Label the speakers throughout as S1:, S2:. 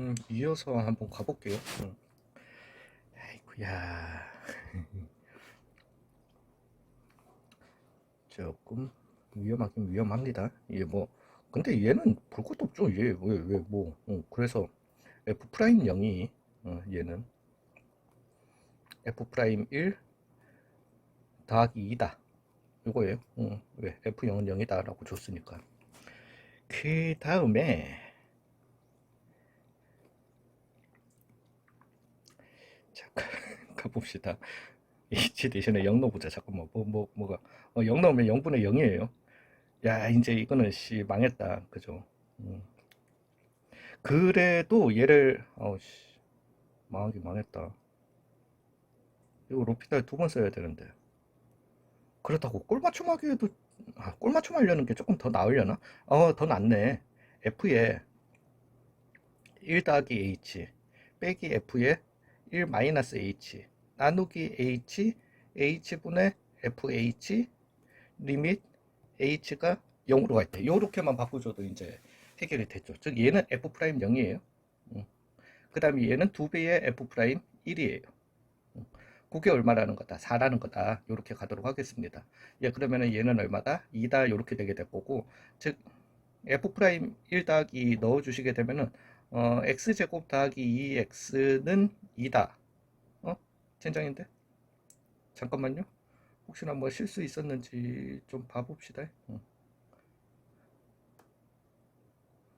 S1: 음, 이어서 한번 가볼게요. 음. 아이고야. 조금 위험하긴 위험합니다. 이게 뭐 근데 얘는 볼 것도 없죠. 얘 왜 왜뭐 그래서 f 프라임 0이 어, 얘는 f 프라임 1 더하기 2다. 이거예요. 어, 왜 f0은 0이다라고 줬으니까. 그 다음에 잠깐 가봅시다. H 대신에 0 넣어보자. 잠깐만 뭐 뭐 뭐, 가 어, 0 넣으면 0분의 0이에요. 야 이제 이거는 씨 망했다. 그죠? 음. 그래도 얘를 어씨 망하긴 망했다. 이거 로피달 두번 써야 되는데. 그렇다고 꼴 맞춤 하기에도 아, 꼴 맞춤 하려는 게 조금 더 나으려나? 어, 더 낫네. F에 1 더하기 H 빼기 F에 1 마이너스 H 나누기 H H분의 FH 리밋 H가 0으로 갈때 요렇게만 바꿔줘도 이제 해결이 됐죠. 즉 얘는 F 프라임 0이에요. 그 다음에 얘는 2배의 F 프라임 1이에요. 그게 얼마라는 거다? 4라는 거다. 이렇게 가도록 하겠습니다. 예, 그러면은 얘는 얼마다? 2다. 이렇게 되게 될 거고, 즉 f 프라임 1 더하기 넣어 주시게 되면은 어, x제곱 더하기 2x는 2다. 어? 젠장인데? 잠깐만요. 혹시나 뭐 실수 있었는지 좀 봐봅시다. 어.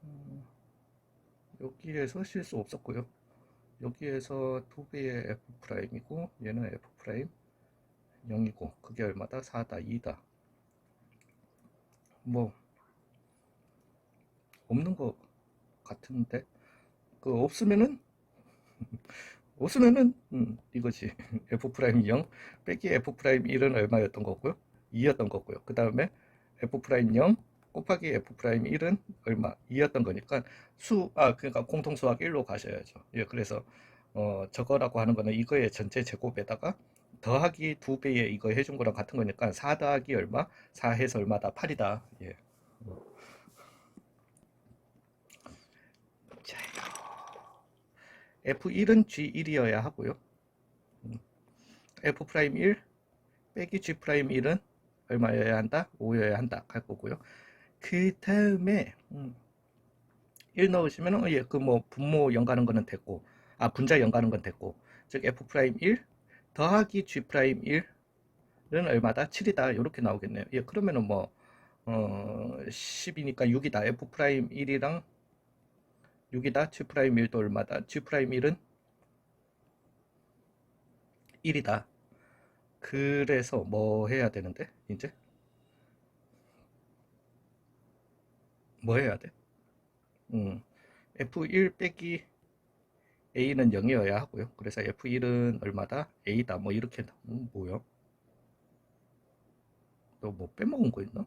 S1: 음, 여기에서 실수 없었고요. 여기에서 2배의 f 프라임이고 얘는 f 프라임 0이고 그게 얼마다? 4다 2다 뭐 없는 것 같은데 그 없으면은 없으면은 음, 이거지 f 프라임 0 빼기 f 프라임 1은 얼마였던 거고요 2였던 거고요 그 다음에 f 프라임 0 곱하기 f 프라임 1은 얼마 2였던 거니까 수 아 그러니까 공통 수학 1로 가셔야죠. 예, 그래서 어 저거라고 하는 거는 이거의 전체 제곱에다가 더하기 2배의 이거 해준 거랑 같은 거니까 4 더하기 얼마? 4 해서 얼마다? 8이다. 예. 자, F1은 G1이어야 하고요. 음. F 프라임 1 빼기 G 프라임 1은 얼마여야 한다? 5여야 한다. 할 거고요. 그 다음에 음, 1 넣으시면 예, 그 뭐 분모 연가는 거는 됐고 아 분자 연가는 건 됐고 즉 f 프라임 1 더하기 g 프라임 1은 얼마다? 7이다 이렇게 나오겠네요. 예, 그러면은 뭐 어, 10이니까 6이다. f 프라임 1이랑 6이다. g 프라임 1도 얼마다? g 프라임 1은 1이다. 그래서 뭐 해야 되는데 이제 뭐 해야 돼? 음, F1 빼기 A는 0이어야 하고요. 그래서 F1은 얼마다? A다. 뭐 이렇게 음, 뭐야? 너 뭐 빼먹은 거 있나?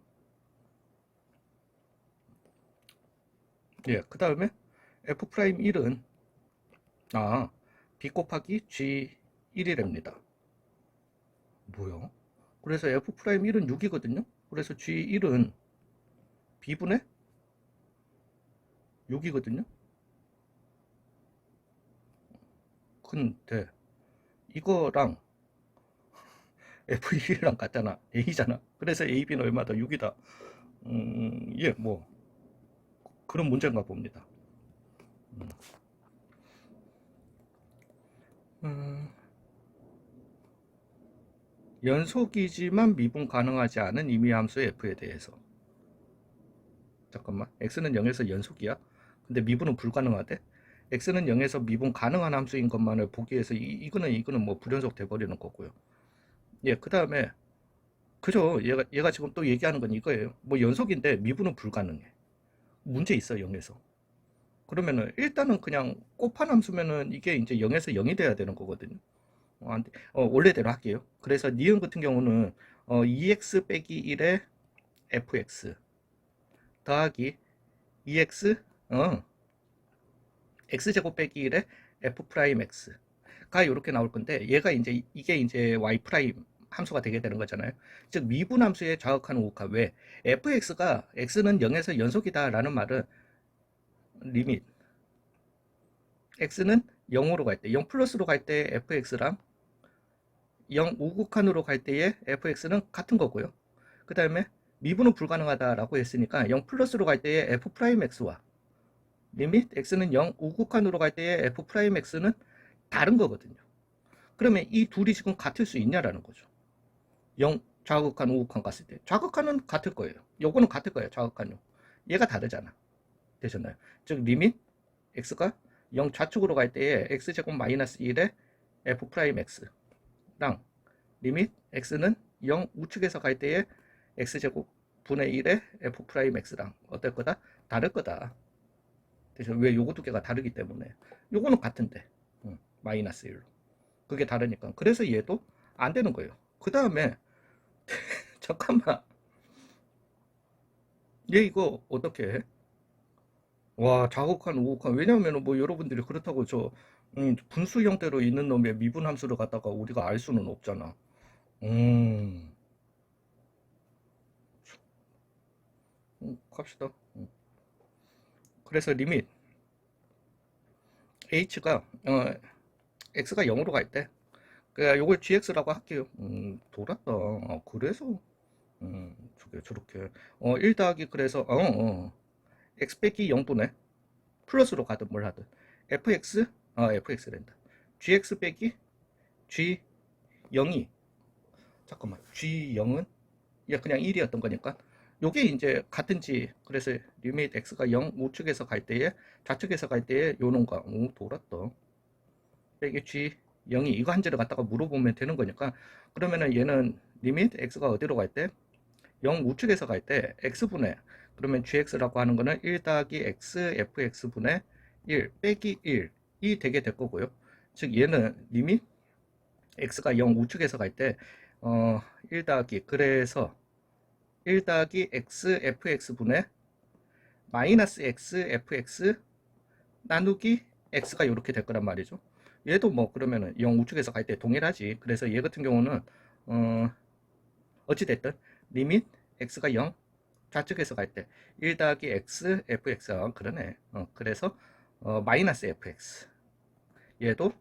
S1: 예, 그 다음에 F 프라임 1은 아 B 곱하기 G 1이랍니다. 뭐야? 그래서 F 프라임 1은 6이거든요. 그래서 G 1은 B분의 6이거든요. 근데 이거랑 F1이랑 같잖아. A잖아. 그래서 AB는 얼마다? 6이다. 음, 예, 뭐 그런 문제인가 봅니다. 음. 음, 연속이지만 미분 가능하지 않은 임의 함수 F에 대해서 잠깐만 X는 0에서 연속이야? 근데 미분은 불가능하대? x는 0에서 미분 가능한 함수인 것만을 보기 위해서 이, 이거는 이거는 뭐 불연속 돼버리는 거고요. 예, 그 다음에 그죠? 얘가 얘가 지금 또 얘기하는 건 이거예요. 뭐 연속인데 미분은 불가능해. 문제 있어 0에서. 그러면은 일단은 그냥 곱한 함수면은 이게 이제 0에서 0이 돼야 되는 거거든요. 어. 어, 원래대로 할게요. 그래서 니은 같은 경우는 어, 2x 빼기 1에 fx 더하기 2x 어 x제곱 빼기 1에 f 프라임 x가 이렇게 나올 건데 얘가 이제 이게 이제 y 프라임 함수가 되게 되는 거잖아요. 즉 미분 함수의 좌극한 우극화 왜 fx가 x는 0에서 연속이다라는 말은 리밋 x는 0으로 갈 때, 0 플러스로 갈 때 fx랑 0 우극한으로 갈 때의 fx는 같은 거고요. 그 다음에 미분은 불가능하다라고 했으니까 0 플러스로 갈 때의 f 프라임 x와 리밋 x는 0 우극한으로 갈 때의 f 프라임 x는 다른 거거든요. 그러면 이 둘이 지금 같을 수 있냐라는 거죠. 0 좌극한 우극한 갔을 때 좌극한은 같을 거예요. 요거는 같을 거예요. 좌극한요. 얘가 다르잖아. 되셨나요? 즉 리밋 x가 0 좌측으로 갈 때에 x제곱 마이너스 1의 f 프라임 x랑 리밋 x는 0 우측에서 갈 때에 x제곱 분의 1의 f 프라임 x랑 어떨 거다? 다를 거다. 왜 요거 두 개가 다르기 때문에 요거는 같은데 응, 마이너스 1로 그게 다르니까 그래서 얘도 안 되는 거예요. 그 다음에 잠깐만 얘 이거 어떻게 해? 와 좌극한 우극한 왜냐하면 뭐 여러분들이 그렇다고 저 음, 분수 형태로 있는 놈의 미분 함수를 갖다가 우리가 알 수는 없잖아. 음, 음, 갑시다. 음. 그래서 리밋 h가 어, x가 0으로 갈 때, 그 요걸 gx라고 할게요. 음, 돌았다. 아, 그래서 음, 저게 저렇게 어, 1 더하기 그래서 어, 어. X 빼기 0분의 플러스로 가든 뭘 하든. Fx 아 fx랜다. gx 빼기 g 0이. 잠깐만. G 0은? 야 그냥 1이었던 거니까. 요게 이제 같은지. 그래서 리밋 x가 0 우측에서 갈 때에 좌측에서 갈 때에 요놈과 오 돌았다. 빼기 g 0이. 이거 한 제를 갖다가 물어보면 되는 거니까. 그러면은 얘는 리밋 x가 어디로 갈 때? 0 우측에서 갈 때 x분의 그러면 gx라고 하는 거는 1 더하기 x fx분의 1 빼기 1이 되게 될 거고요. 즉 얘는 리밋 x가 0 우측에서 갈 때 어, 1 더하기 그래서 1 더하기 x fx분의 마이너스 x fx 나누기 x가 이렇게 될 거란 말이죠. 얘도 뭐 그러면은 0 우측에서 갈 때 동일하지. 그래서 얘 같은 경우는 어, 어찌 됐든 리밋 x가 0 좌측에서 갈 때 1 더하기 x fx가 그러네. 어, 그래서 어, 마이너스 fx 얘도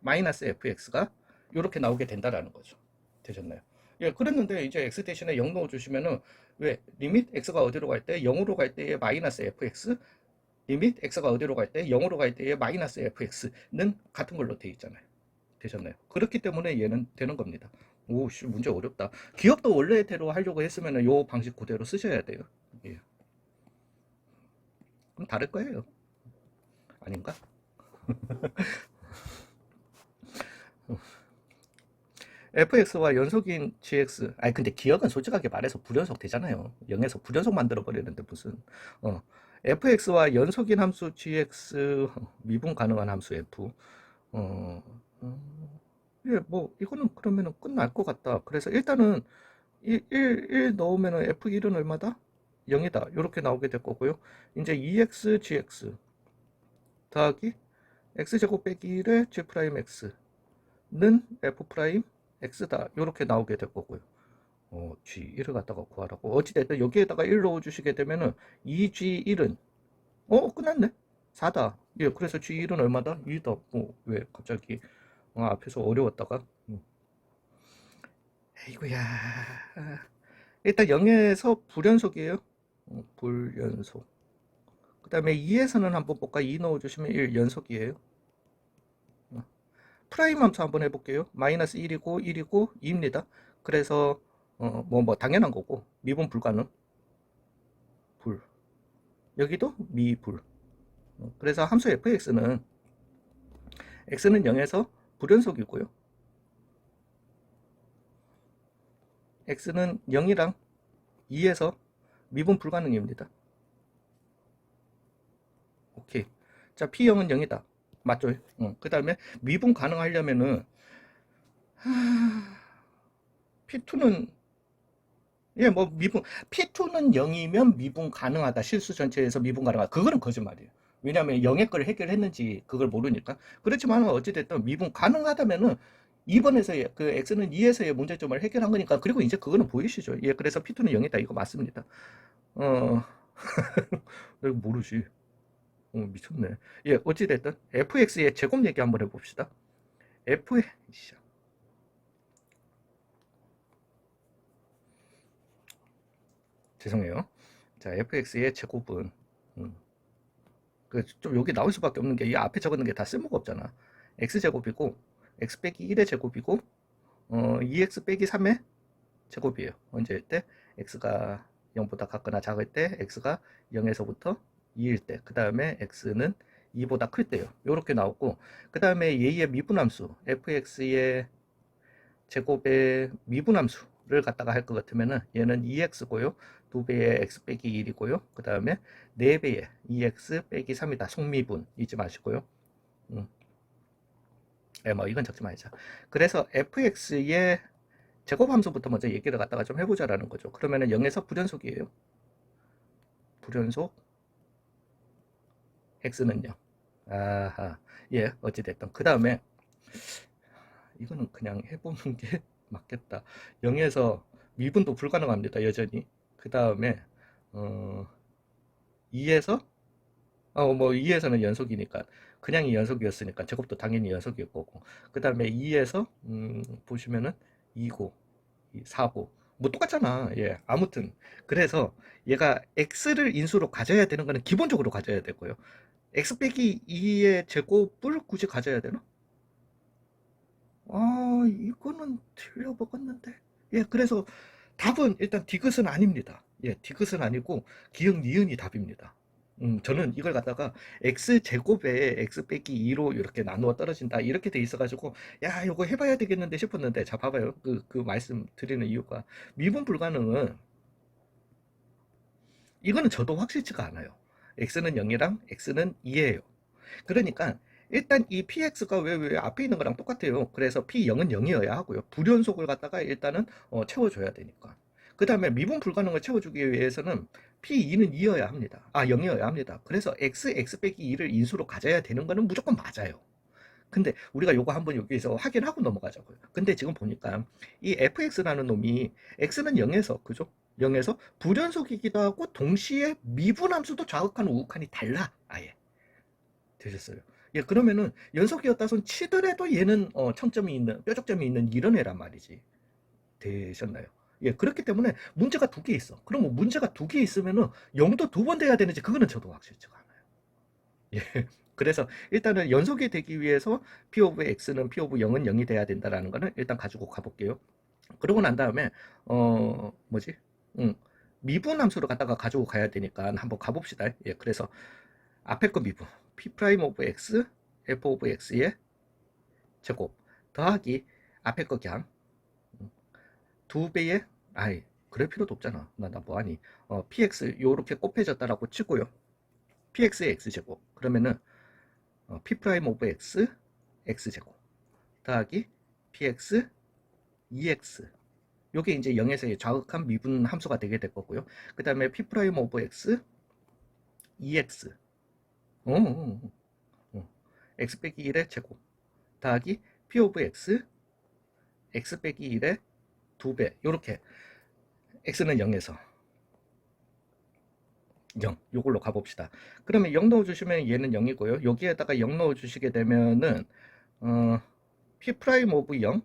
S1: 마이너스 fx가 이렇게 나오게 된다라는 거죠. 되셨나요? 예, 그랬는데 이제 x 대신에 0 넣어주시면은 왜 리밋 x가 어디로 갈 때 0으로 갈 때의 마이너스 fx 리밋 x가 어디로 갈 때 0으로 갈 때의 마이너스 fx는 같은 걸로 돼 있잖아요. 되셨나요? 그렇기 때문에 얘는 되는 겁니다. 오, 씨, 문제 어렵다. 기억도 원래대로 하려고 했으면 요 방식 그대로 쓰셔야 돼요. 예. 그럼 다를 거예요. 아닌가? fx와 연속인 gx. 아니 근데 기억은 솔직하게 말해서 불연속 되잖아요. 0에서 불연속 만들어 버리는데 무슨 어 fx와 연속인 함수 gx 미분 가능한 함수 f 어, 어, 예, 뭐 이거는 그러면은 끝날 것 같다. 그래서 일단은 1, 1, 1 넣으면은 f1은 얼마다? 0이다. 이렇게 나오게 될 거고요. 이제 2x gx 더하기 x제곱 빼기 1의 g 프라임 x는 f 프라임 x다. 이렇게 나오게 될 거고요. 어, g1을 갖다가 구하라고. 어찌됐든 여기에다가 1 넣어주시게 되면은 2g1은 어 끝났네. 4다. 예, 그래서 g1은 얼마다? 2다. 뭐 왜 갑자기 어, 앞에서 어려웠다가 음. 에이구야. 일단 0에서 불연속이에요. 어, 불연속. 그 다음에 2에서는 한번 볼까? 2 넣어주시면 1 연속이에요. 어. 프라임 함수 한번 해볼게요. 마이너스 1이고 1이고 2입니다. 그래서 어, 뭐, 뭐 당연한 거고 미분 불가능. 불. 여기도 미불. 어, 그래서 함수 fx는 x는 0에서 불연속이고요. x는 0이랑 2에서 미분 불가능입니다. 오케이. 자, P0은 0이다. 맞죠? 어, 그 다음에 미분 가능하려면은, 하... P2는, 예, 뭐, 미분, P2는 0이면 미분 가능하다. 실수 전체에서 미분 가능하다. 그거는 거짓말이에요. 왜냐하면 0의 걸 해결했는지 그걸 모르니까. 그렇지만 어찌됐든 미분 가능하다면은 2번에서의 그 x는 2에서의 문제점을 해결한 거니까 그리고 이제 그거는 보이시죠? 예, 그래서 p2는 0이다. 이거 맞습니다. 어, 모르지. 어, 미쳤네. 예, 어찌됐든 fx의 제곱 얘기 한번 해봅시다. f 죄송해요. 자, fx의 제곱은 음, 그 좀 여기 나올 수밖에 없는 게 이 앞에 적었는 게다 쓸모가 없잖아. x 제곱이고 x 빼기 1의 제곱이고 어, 2x 빼기 3의 제곱이에요. 언제일 때 x가 0보다 같거나 작을 때 x가 0에서부터 2일 때, 그 다음에 x는 2보다 클 때요. 이렇게 나오고, 그 다음에 얘의 미분함수, fx의 제곱의 미분함수 를 갖다가 할 것 같으면은 얘는 2x고요. 2배의 x 빼기 1이고요. 그 다음에 4배의 2x 빼기 3이다. 속미분 잊지 마시고요. 음. 예, 뭐 이건 적지 말자. 그래서 fx의 제곱함수부터 먼저 얘기를 갖다가 좀 해보자라는 거죠. 그러면은 0에서 불연속이에요. 불연속 x는요. 아하, 예, 어찌됐든. 그 다음에 이거는 그냥 해보는 게 맞겠다. 0에서 미분도 불가능합니다. 여전히. 그 다음에 어, 2에서 어, 뭐 2에서는 연속이니까 그냥이 연속이었으니까 제곱도 당연히 연속일 거고 그 다음에 2에서 음, 보시면은 2고 4고 뭐 똑같잖아. 예. 아무튼 그래서 얘가 x를 인수로 가져야 되는 거는 기본적으로 가져야 되고요. x 빼기 2의 제곱을 굳이 가져야 되나? 아, 이거는 틀려 먹었는데. 예, 그래서 답은 일단 디귿은 아닙니다. 예, 디귿은 아니고 기역 니은이 답입니다. 음, 저는 이걸 갖다가 x 제곱에 x 빼기 2로 이렇게 나누어 떨어진다 이렇게 돼 있어 가지고 야 이거 해봐야 되겠는데 싶었는데 자 봐봐요 그, 그 말씀 드리는 이유가 미분 불가능은 이거는 저도 확실치가 않아요 x는 0이랑 x는 2예요 그러니까 일단 이 px가 왜, 왜 앞에 있는 거랑 똑같아요 그래서 p0은 0이어야 하고요 불연속을 갖다가 일단은 어, 채워줘야 되니까 그 다음에 미분 불가능을 채워주기 위해서는 P2는 2여야 합니다. 아, 0이어야 합니다. 그래서 X, X 빼기 2를 인수로 가져야 되는 거는 무조건 맞아요. 근데 우리가 요거 한번 여기에서 확인하고 넘어가자고요. 근데 지금 보니까 이 fx라는 놈이 x는 0에서 그죠? 0에서 불연속이기도 하고 동시에 미분함수도 좌극한 우극한이 달라 아예 되셨어요. 예 그러면은 연속이었다 손 치더라도 얘는 어, 청점이 있는 뾰족점이 있는 이런 애란 말이지 되셨나요? 예, 그렇기 때문에 문제가 두 개 있어. 그럼 뭐 문제가 두 개 있으면은 0도 두 번 돼야 되는지 그거는 저도 확실치가 않아요. 예. 그래서 일단은 연속이 되기 위해서 P of X는 P of 0은 0이 돼야 된다라는 거는 일단 가지고 가볼게요. 그러고 난 다음에 어 뭐지? 음, 미분 함수를 갖다가 가지고 가야 되니까 한번 가봅시다. 예, 그래서 앞에 거 미분 P 프라임 오브 X F 오브 X의 제곱 더하기 앞에 거 그냥 두 배의 아이 그럴 필요도 없잖아. 나 나 뭐하니? 어, px 요렇게 곱해졌다라고 치고요. Px의 x제곱. 그러면은 어, p 프라임 오브 x x제곱 더하기 px 2x 요게 이제 0에서의 좌극한 미분 함수가 되게 될 거고요. 그 다음에 p 프라임 오브 x. 2x 어, 어, 어, 어. x 빼기 1의 제곱 더하기 p 오브 x x 빼기 1의 2배. 요렇게 x는 0에서 0 요걸로 가봅시다. 그러면 0 넣어주시면 얘는 0이고요. 여기에다가 0 넣어주시게 되면은 어, p 프라임 오브 0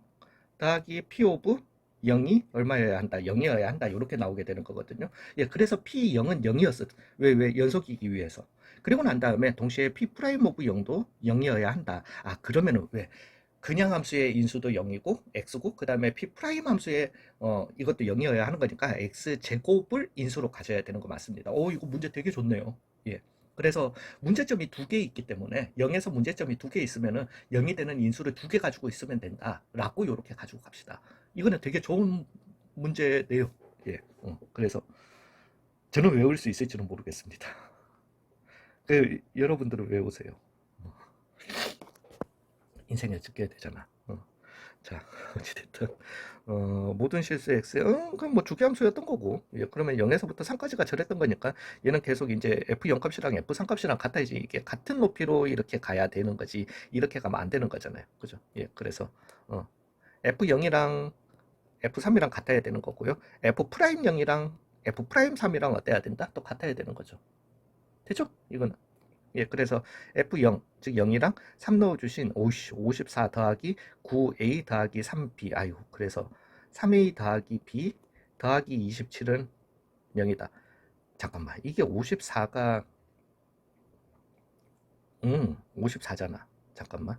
S1: 더하기 p 오브 0이 얼마여야 한다? 0이어야 한다. 이렇게 나오게 되는 거거든요. 예, 그래서 p0은 0이었어 왜 왜? 연속이기 위해서 그리고 난 다음에 동시에 p 프라임 오브 0도 0이어야 한다 아 그러면은 왜 그냥 함수의 인수도 0이고 x고 그 다음에 p 프라임 함수의 어 이것도 0이어야 하는 거니까 x 제곱을 인수로 가져야 되는 거 맞습니다. 오 이거 문제 되게 좋네요. 예. 그래서 문제점이 두 개 있기 때문에 0에서 문제점이 두 개 있으면은 0이 되는 인수를 두 개 가지고 있으면 된다라고 이렇게 가지고 갑시다. 이거는 되게 좋은 문제네요. 예. 어, 그래서 저는 외울 수 있을지는 모르겠습니다. 그 여러분들은 외우세요. 인생에 찍게 되잖아. 어. 자, 어찌됐든, 어, 모든 실수 x, 어, 그럼 뭐 주기함수였던 거고, 예, 그러면 0에서부터 3까지가 절했던 거니까, 얘는 계속 이제 f0 값이랑 f3 값이랑 같아야지, 이게 같은 높이로 이렇게 가야 되는 거지, 이렇게 가면 안 되는 거잖아요. 그죠? 예, 그래서, 어, f0이랑 f3이랑 같아야 되는 거고요. f 프라임 0이랑 f 프라임 3이랑 어때야 된다? 또 같아야 되는 거죠. 되죠? 이거는. 예, 그래서 f0, 즉 0이랑 3 넣어주신 50, 54 더하기 9a 더하기 3b. 아유, 그래서 3a 더하기 b 더하기 27은 0이다. 잠깐만, 이게 54가, 음, 54잖아. 잠깐만.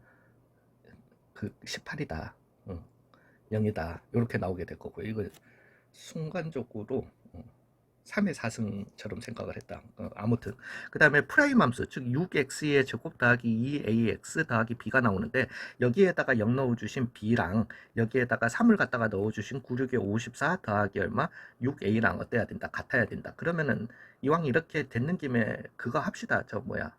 S1: 그 18이다. 응. 0이다. 이렇게 나오게 될 거고요. 이거 순간적으로 3의 4승처럼 생각을 했다. 어, 아무튼 그 다음에 프라임 함수 즉 6x의 제곱 더하기 2ax 더하기 b가 나오는데 여기에다가 0 넣어주신 b랑 여기에다가 3을 갖다가 넣어주신 9, 6에 54 더하기 얼마 6a랑 어때야 된다 같아야 된다. 그러면은 이왕 이렇게 됐는 김에 그거 합시다. 저 뭐야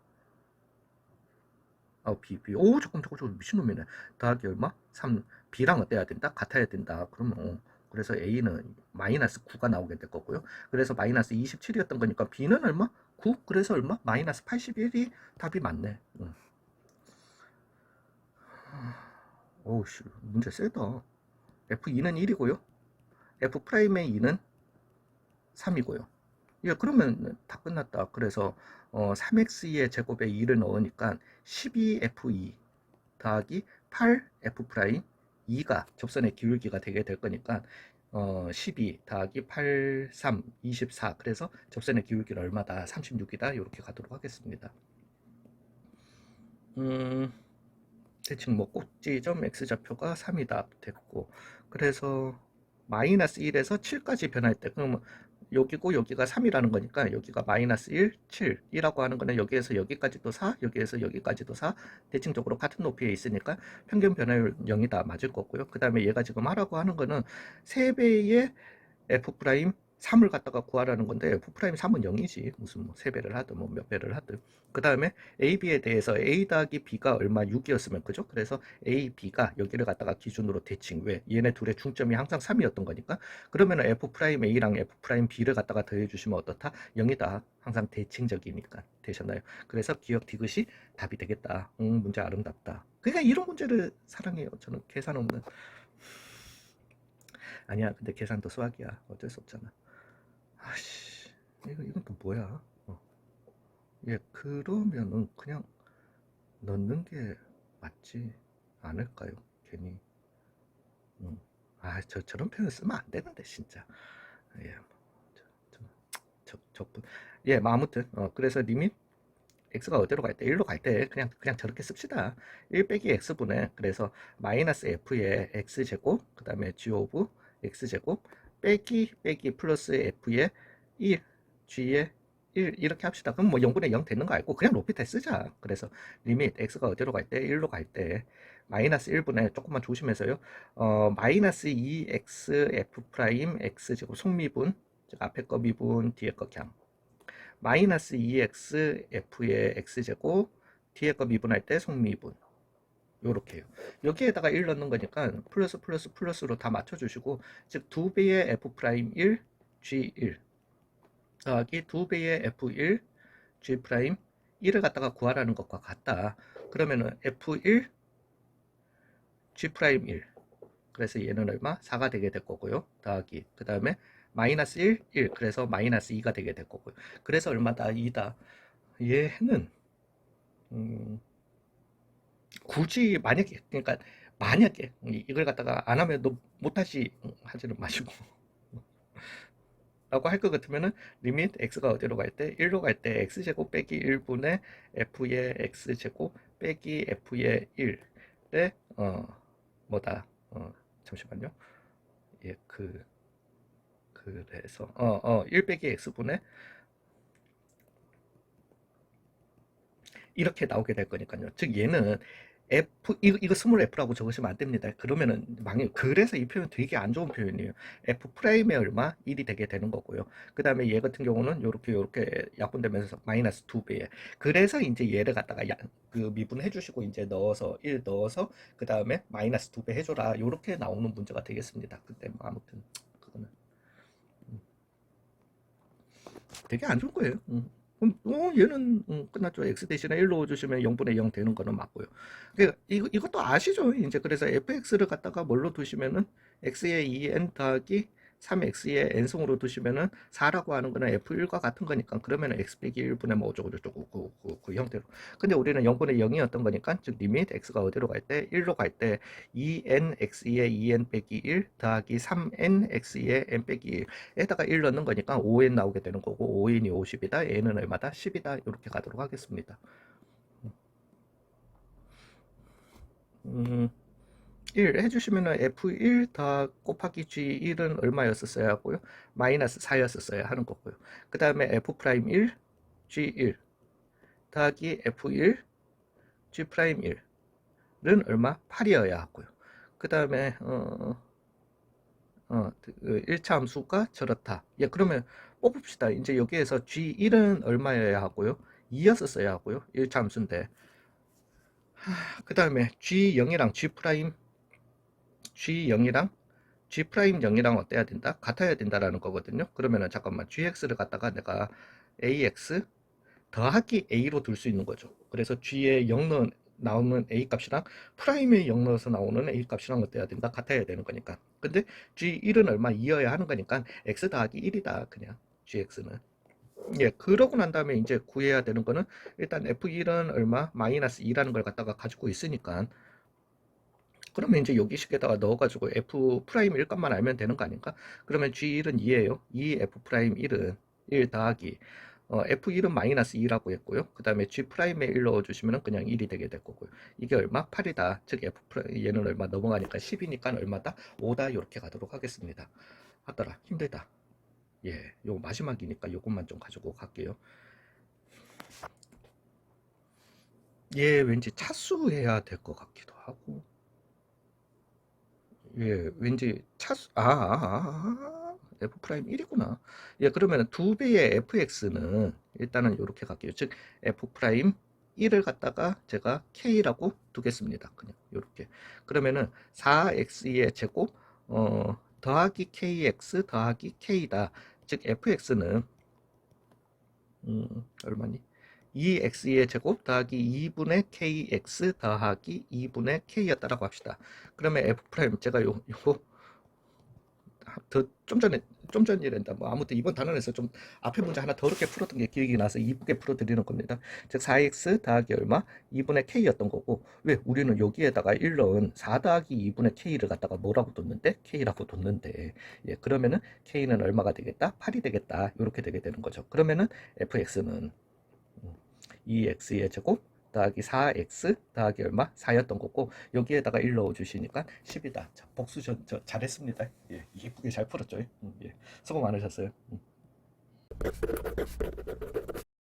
S1: 어, B, B. 오, 잠깐, 잠깐, 잠깐, 미친놈이네. 더하기 얼마? 3. B랑 어때야 된다? 같아야 된다. 그러면, 어, 그래서 A는 마이너스 9가 나오게 될 거고요. 그래서 마이너스 27이었던 거니까 B는 얼마? 9? 그래서 얼마? 마이너스 81이 답이 맞네. 응. 오우, 씨, 문제 세다. F2는 1이고요. F 프라임의 2는 3이고요. 예, 그러면 다 끝났다. 그래서 어, 3x의 제곱에 2를 넣으니까 12f2 더하기 8f 프라임 2가 접선의 기울기가 되게 될 거니까 어, 12 더하기 8, 3, 24 그래서 접선의 기울기는 얼마다? 36이다. 이렇게 가도록 하겠습니다. 음, 대칭 뭐 꼭지점 x좌표가 3이다 됐고 그래서 마이너스 1에서 7까지 변할 때 그러면 여기고 여기가 3이라는 거니까 여기가 마이너스 1, 7, 2라고 하는 거는 여기에서 여기까지도 4, 여기에서 여기까지도 4 대칭적으로 같은 높이에 있으니까 평균 변화율 0이다 맞을 거고요. 그 다음에 얘가 지금 하라고 하는 거는 3배의 f 프라임 3을 갖다가 구하라는 건데 f 프라임 3은 0이지. 무슨 뭐 3배를 하든 뭐 몇 배를 하든. 그 다음에 a, b에 대해서 a 더하기 b가 얼마? 6이었으면 그죠? 그래서 a, b가 여기를 갖다가 기준으로 대칭. 왜? 얘네 둘의 중점이 항상 3이었던 거니까. 그러면 f 프라임 a랑 f 프라임 b를 갖다가 더해 주시면 어떻다? 0이다. 항상 대칭적이니까 되셨나요? 그래서 기억 디귿이 답이 되겠다. 음 문제 아름답다. 그러니까 이런 문제를 사랑해요. 저는 계산 없는. 아니야. 근데 계산도 수학이야. 어쩔 수 없잖아 아씨 이거 이건 또 뭐야 어. 예 그러면은 그냥 넣는 게 맞지 않을까요 괜히 음. 아 저, 저런 표현 쓰면 안 되는데 진짜 예 저, 저, 저, 저분 예 뭐 아무튼 어, 그래서 리밋 x가 어디로 갈 때? 1로 갈 때 그냥 그냥 저렇게 씁시다. 1 빼기 x분의 그래서 마이너스 f의 x제곱 그 다음에 g 오브 x제곱 빼기 빼기 플러스 f의 1 g의 1 이렇게 합시다. 그럼 뭐 0분의 0 되는 거 알고 그냥 로피탈 쓰자. 그래서 리밋 x가 어디로 갈 때? 1로 갈 때 마이너스 1분의 조금만 조심해서요. 어, 마이너스 2x f 프라임 x제곱 속미분 즉 앞에 거 미분 뒤에 거 경. 마이너스 2x f의 x제곱 뒤에 거 미분할 때 속미분 요렇게요. 여기에다가 1 넣는 거니까 플러스 플러스 플러스로 다 맞춰주시고 즉 2배의 f 프라임 1 g1 더하기 2배의 f1 g 프라임 1을 갖다가 구하라는 것과 같다. 그러면은 f1 g 프라임 1 그래서 얘는 얼마? 4가 되게 될 거고요. 더하기 그 다음에 마이너스 1, 1 그래서 마이너스 2가 되게 될 거고요. 그래서 얼마다? 2다. 얘는 음, 굳이 만약에 그러니까 만약에 이걸 갖다가 안 하면 너 못하시 하지는 마시고. 라고 할 것 같으면은 리밋 x가 어디로 갈 때? 1로 갈 때 x제곱 빼기 1분의 f의 x제곱 빼기 f의 1의 어 뭐다? 어 잠시만요. 예그 그래서 어어 1 빼기 x분의 이렇게 나오게 될 거니까요. 즉 얘는 F 이거 이거 스몰 F라고 적으시면 안 됩니다. 그러면은 망해. 그래서 이 표현 되게 안 좋은 표현이에요. F 프라임의 얼마 1이 되게 되는 거고요. 그다음에 얘 같은 경우는 요렇게 요렇게 약분되면서 마이너스 2배에. 그래서 이제 얘를 갖다가 야, 그 미분해 주시고 이제 넣어서 1 넣어서 그다음에 마이너스 2배 해 줘라. 요렇게 나오는 문제가 되겠습니다. 그때 뭐 아무튼 그거는 음. 되게 안 좋은 거예요. 음. 그럼 어, 얘는 음, 끝났죠. x 대신에 1 넣어주시면 0분의 0 되는 거는 맞고요. 그러니까 이거, 이것도 아시죠? 이제 그래서 fx를 갖다가 뭘로 두시면은 x의 2n 더하기 3x의 n승으로 두시면은 4라고 하는 거는 f1과 같은 거니까 그러면은 x 빼기 1분의 뭐 어쩌고 저쩌고 그, 그, 그 형태로. 근데 우리는 0분의 0이었던 거니까 즉 리밋 x가 어디로 갈 때? 1로 갈 때 2nx의 2n 빼기 1 더하기 3nx의 n 빼기 1에다가 1 넣는 거니까 5n 나오게 되는 거고 5n이 50이다 n은 얼마다? 10이다. 이렇게 가도록 하겠습니다. 음, 1 해주시면은 F1 다 곱하기 G1은 얼마였었어야 하고요? 마이너스 4였었어야 하는 거고요. 그 다음에 F'1 G1 더하기 F1 G'1은 얼마? 8이어야 하고요. 그 다음에 어, 어, 그 1차 함수가 저렇다. 예, 그러면 뽑읍시다. 이제 여기에서 G1은 얼마여야 하고요? 2였었어야 하고요. 1차 함수인데. 그 다음에 G0이랑 G G0이랑 G 프라임 0이랑 어때야 된다? 같아야 된다라는 거거든요. 그러면은 잠깐만 GX를 갖다가 내가 AX 더하기 A로 둘 수 있는 거죠. 그래서 G에 0 넣은 나오는 A 값이랑 프라임에 0 넣어서 나오는 A 값이랑 어때야 된다? 같아야 되는 거니까. 근데 G1은 얼마 2여야 하는 거니까 X 더하기 1이다. 그냥 GX는. 예, 그러고 난 다음에 이제 구해야 되는 거는 일단 F1은 얼마? 마이너스 2라는 걸 갖다가 가지고 있으니까 그러면 이제 여기 식에다가 넣어가지고 F 프라임 1값만 알면 되는 거 아닌가? 그러면 G1은 2예요. 2 F 프라임 1은 1 더하기 어, F1은 마이너스 2라고 했고요. 그 다음에 G 프라임에 1 넣어주시면 그냥 1이 되게 될 거고요. 이게 얼마? 8이다. 즉 F 프라임 얘는 얼마 넘어가니까 10이니까 얼마다? 5다. 이렇게 가도록 하겠습니다. 하더라. 힘들다. 예, 요 마지막이니까 요것만 좀 가지고 갈게요. 얘 왠지 차수해야 될 것 같기도 하고. 예, 왠지 차수, 아, 아, 아, 아, F 프라임 1이구나. 예, 그러면 두 배의 fx는 일단은 이렇게 갈게요. 즉, F 프라임 1을 갖다가 제가 k라고 두겠습니다. 그냥 이렇게. 그러면은 4x의 제곱, 어, 더하기 kx 더하기 k다. 즉 fx는 음, 얼마니? 2x의 제곱 더하기 2분의 kx 더하기 2분의 k였다라고 합시다. 그러면 f 프라임 제가 요 요거 더좀 전에 좀 전이란다. 뭐 아무튼 이번 단원에서 좀 앞에 문제 하나 더 어렵게 풀었던 게 기억이 나서 이쁘게 풀어드리는 겁니다. 즉 4x 더하기 얼마? 2분의 k였던 거고 왜 우리는 여기에다가 1 넣은 4 더하기 2분의 k를 갖다가 뭐라고 뒀는데 k라고 뒀는데 예 그러면은 k는 얼마가 되겠다? 8이 되겠다. 이렇게 되게 되는 거죠. 그러면은 fx는 2x의 제곱 더하기 4x 더하기 얼마? 4였던 거고 여기에다가 1 넣어 주시니까 10이다. 자, 복수 저, 저 잘했습니다. 예, 이쁘게 잘 풀었죠. 음, 예. 수고 많으셨어요. 음.